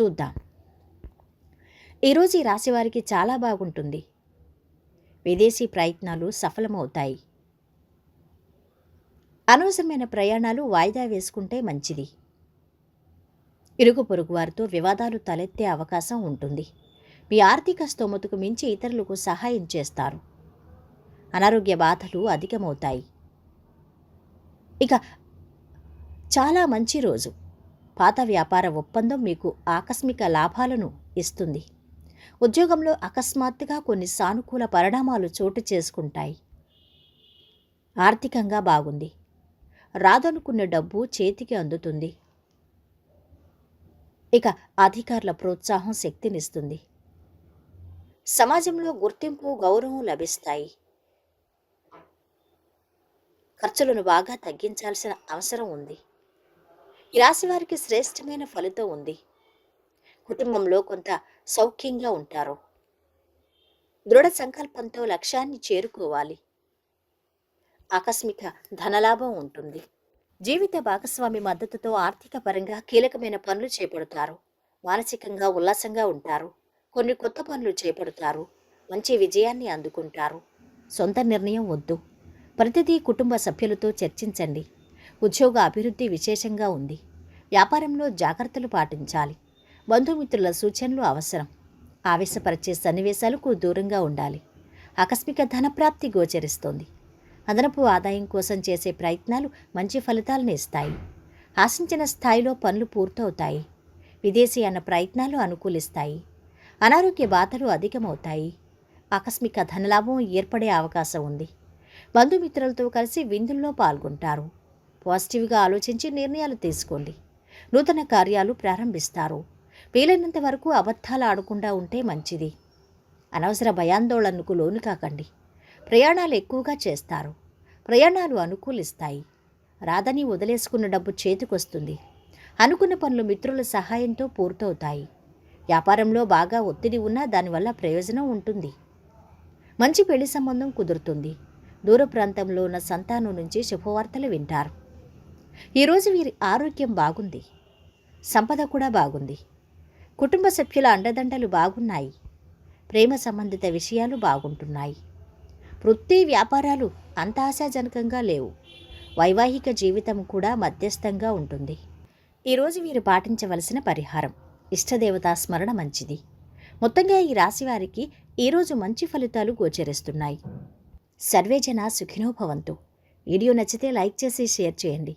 చూద్దాం. ఈరోజు ఈ రాశివారికి చాలా బాగుంటుంది. విదేశీ ప్రయత్నాలు సఫలమవుతాయి. అనవసరమైన ప్రయాణాలు వాయిదా వేసుకుంటే మంచిది. ఇరుగు పొరుగు వారితో వివాదాలు తలెత్తే అవకాశం ఉంటుంది. మీ ఆర్థిక స్తోమతకు మించి ఇతరులకు సహాయం చేస్తారు. అనారోగ్య బాధలు అధికమవుతాయి. ఇక చాలా మంచి రోజు. పాత వ్యాపార ఒప్పందం మీకు ఆకస్మిక లాభాలను ఇస్తుంది. ఉద్యోగంలో అకస్మాత్తుగా కొన్ని సానుకూల పరిణామాలు చోటు చేసుకుంటాయి. ఆర్థికంగా బాగుంది. రాదనుకున్న డబ్బు చేతికి అందుతుంది. ఇక అధికారుల ప్రోత్సాహం శక్తినిస్తుంది. సమాజంలో గుర్తింపు గౌరవం లభిస్తాయి. ఖర్చులను బాగా తగ్గించాల్సిన అవసరం ఉంది. ఈ రాశి వారికి శ్రేష్టమైన ఫలితం ఉంది. కుటుంబంలో కొంత సౌఖ్యంగా ఉంటారు. దృఢ సంకల్పంతో లక్ష్యాన్ని చేరుకోవాలి. ఆకస్మిక ధనలాభం ఉంటుంది. జీవిత భాగస్వామి మద్దతుతో ఆర్థిక పరంగా కీలకమైన పనులు చేపడతారు. మానసికంగా ఉల్లాసంగా ఉంటారు. కొన్ని కొత్త పనులు చేపడతారు. మంచి విజయాన్ని అందుకుంటారు. సొంత నిర్ణయం వద్దు. ప్రతిదీ కుటుంబ సభ్యులతో చర్చించండి. ఉద్యోగ అభివృద్ధి విశేషంగా ఉంది. వ్యాపారంలో జాగ్రత్తలు పాటించాలి. బంధుమిత్రుల సూచనలు అవసరం. ఆవేశపరిచే సన్నివేశాలకు దూరంగా ఉండాలి. ఆకస్మిక ధనప్రాప్తి గోచరిస్తోంది. అదనపు ఆదాయం కోసం చేసే ప్రయత్నాలు మంచి ఫలితాలను ఇస్తాయి. ఆశించిన స్థాయిలో పనులు పూర్తవుతాయి. విదేశీ అన్న ప్రయత్నాలు అనుకూలిస్తాయి. అనారోగ్య బాధలు అధికమవుతాయి. ఆకస్మిక ధనలాభం ఏర్పడే అవకాశం ఉంది. బంధుమిత్రులతో కలిసి విందుల్లో పాల్గొంటారు. పాజిటివ్గా ఆలోచించి నిర్ణయాలు తీసుకోండి. నూతన కార్యాలు ప్రారంభిస్తారు. వీలైనంత వరకు అబద్ధాలు ఆడకుండా ఉంటే మంచిది. అనవసర భయాందోళనకు లోను కాకండి. ప్రయాణాలు ఎక్కువగా చేస్తారు. ప్రయాణాలు అనుకూలిస్తాయి. రాదని వదిలేసుకున్న డబ్బు చేతికొస్తుంది. అనుకున్న పనులు మిత్రుల సహాయంతో పూర్తవుతాయి. వ్యాపారంలో బాగా ఒత్తిడి ఉన్నా దానివల్ల ప్రయోజనం ఉంటుంది. మంచి పెళ్ళి సంబంధం కుదురుతుంది. దూర ప్రాంతంలో ఉన్న సంతానం నుంచి శుభవార్తలు వింటారు. ఈరోజు వీరి ఆరోగ్యం బాగుంది. సంపద కూడా బాగుంది. కుటుంబ సభ్యుల అండదండలు బాగున్నాయి. ప్రేమ సంబంధిత విషయాలు బాగుంటున్నాయి. వృత్తి వ్యాపారాలు అంత ఆశాజనకంగా లేవు. వైవాహిక జీవితం కూడా మధ్యస్థంగా ఉంటుంది. ఈరోజు వీరు పాటించవలసిన పరిహారం ఇష్టదేవతా స్మరణ మంచిది. మొత్తంగా ఈ రాశి వారికి ఈరోజు మంచి ఫలితాలు గోచరిస్తున్నాయి. సర్వేజన సుఖినోభవంతు వీడియో నచ్చితే లైక్ చేసి షేర్ చేయండి.